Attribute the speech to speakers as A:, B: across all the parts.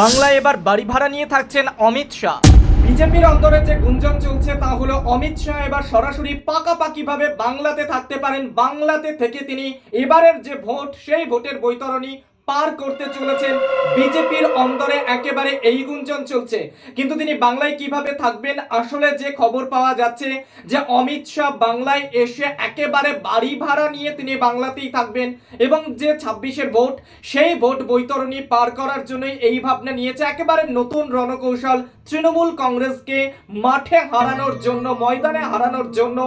A: বাংলায় এবার বাড়ি ভাড়া নিয়ে থাকছেন অমিত শাহ। বিজেপির অন্তরে যে গুঞ্জন চলছে তা হলো অমিত শাহ এবার সরাসরি পাকাপাকিভাবে বাংলাতে থাকতে পারেন। বাংলাতে থেকে তিনি এবারের যে ভোট, সেই ভোটের বৈতরণী পার করতে চলেছেন। বিজেপির অন্তরে একেবারে এই গুঞ্জন চলছে। কিন্তু তিনি বাংলায় কীভাবে থাকবেন? আসলে যে খবর পাওয়া যাচ্ছে যে অমিত শাহ বাংলায় এসে একেবারে বাড়ি ভাড়া নিয়ে তিনি বাংলাতেই থাকবেন এবং যে ছাব্বিশের ভোট, সেই ভোট বৈতরণী পার করার জন্যই এই ভাবনা নিয়েছে। একেবারে নতুন রণকৌশল তৃণমূল কংগ্রেসকে মাঠে হারানোর জন্য, ময়দানে হারানোর জন্য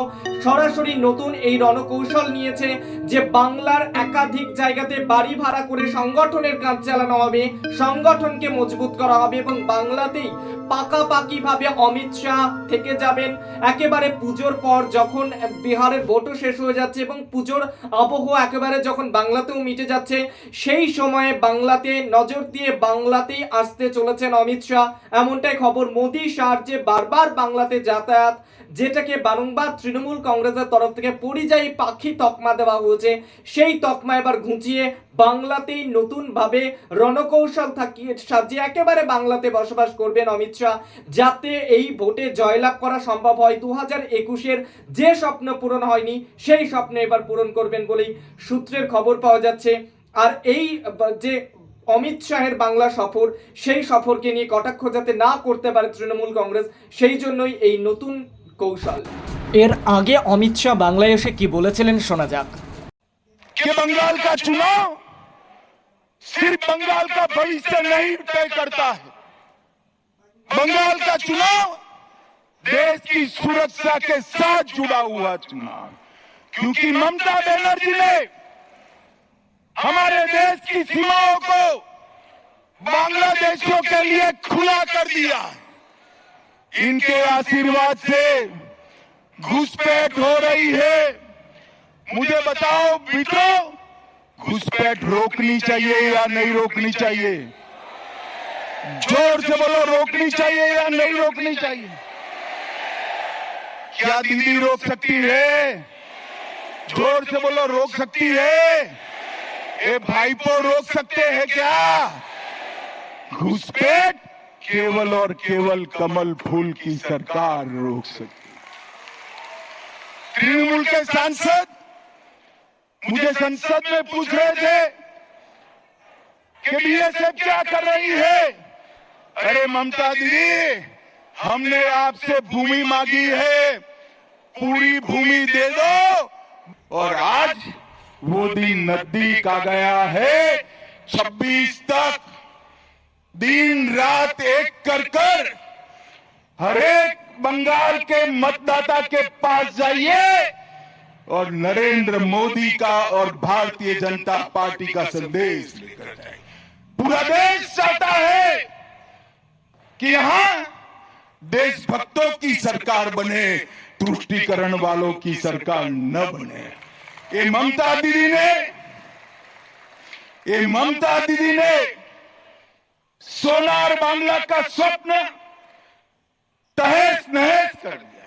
A: সরাসরি নতুন এই রণকৌশল নিয়েছে যে বাংলার একাধিক জায়গাতে বাড়ি ভাড়া করে সংগঠনের কাজ চালানো হবে, সংগঠনকে মজবুত করা হবে এবং বাংলাতেই পাকাপাকি ভাবে অমিত শাহ থেকে যাবেন। একেবারে পুজোর পর যখন বিহারের ভোটও শেষ হয়ে যাচ্ছে এবং পুজোর আবহ একেবারে যখন বাংলাতেও মিটে যাচ্ছে, সেই সময়ে বাংলাতে নজর দিয়ে বাংলাতেই আসতে চলেছেন অমিত শাহ। এমনটাই খবর মোদী শাহর যে বারবার বাংলাতে যাতায়াত যেটাকে বারংবার তৃণমূল কংগ্রেসের তরফ থেকে পরিযায়ী পাখি তকমা দেওয়া হয়েছে। সেই তকমা এবার ঘুঁচিয়ে বাংলাতেই নতুনভাবে রণকৌশল থাকিয়ে সাজিয়ে একেবারে বাংলাতে বসবাস করবেন অমিত শাহ। যাতে এই ভোটে জয়লাভ করা সম্ভব হয়। দু হাজার একুশের যে স্বপ্ন পূরণ হয়নি, সেই স্বপ্ন এবার পূরণ করবেন বলেই সূত্রের খবর পাওয়া যাচ্ছে। আর এই যে অমিত শাহের বাংলা সফর, সেই সফরকে নিয়ে কটাক্ষ যাতে না করতে পারে তৃণমূল কংগ্রেস, সেই জন্যই এই নতুন কৌশল এর আগে অমিত শাহ বাংলায় এসে কি বলেছিলেন শোনা যাক
B: कि बंगाल का चुनाव सिर्फ बंगाल का भविष्य नहीं तय करता है बंगाल का चुनाव देश की सुरक्षा के साथ जुड़ा हुआ चुनाव क्योंकि ममता बनर्जी ने हमारे देश की सीमाओं को बांग्लादेशियों के लिए खुला कर दिया है इनके आशीर्वाद से घुसपैठ हो रही है। मुझे बताओ, मित्रों, घुसपैठ रोकनी चाहिए या नहीं रोकनी चाहिए? ज़ोर से बोलो, रोकनी चाहिए या नहीं रोकनी चाहिए? क्या दीदी रोक सकती है? ज़ोर से बोलो, रोक सकती है? ये भाईपो रोक सकते हैं क्या? घुसपैठ केवल और केवल कमल फूल की सरकार रोक सकती। तृणमूल के सांसद मुझे संसद में पूछ रहे थे कि बीएसएफ क्या कर रही है? अरे ममता दीदी, हमने आपसे भूमि मांगी है। पूरी भूमि दे दो। और आज वो दिन नज़दीक आ गया है 26 तक। दिन रात एक कर कर हर एक बंगाल के मतदाता के पास जाइए और नरेंद्र मोदी का और भारतीय जनता पार्टी का संदेश लेकर जाए पूरा देश चाहता है कि यहाँ देशभक्तों की सरकार बने, तुष्टिकरण वालों की सरकार न बने। ये ममता दीदी ने, ये ममता दीदी ने सोनार बांग्ला का स्वप्न तहस नहस कर दिया।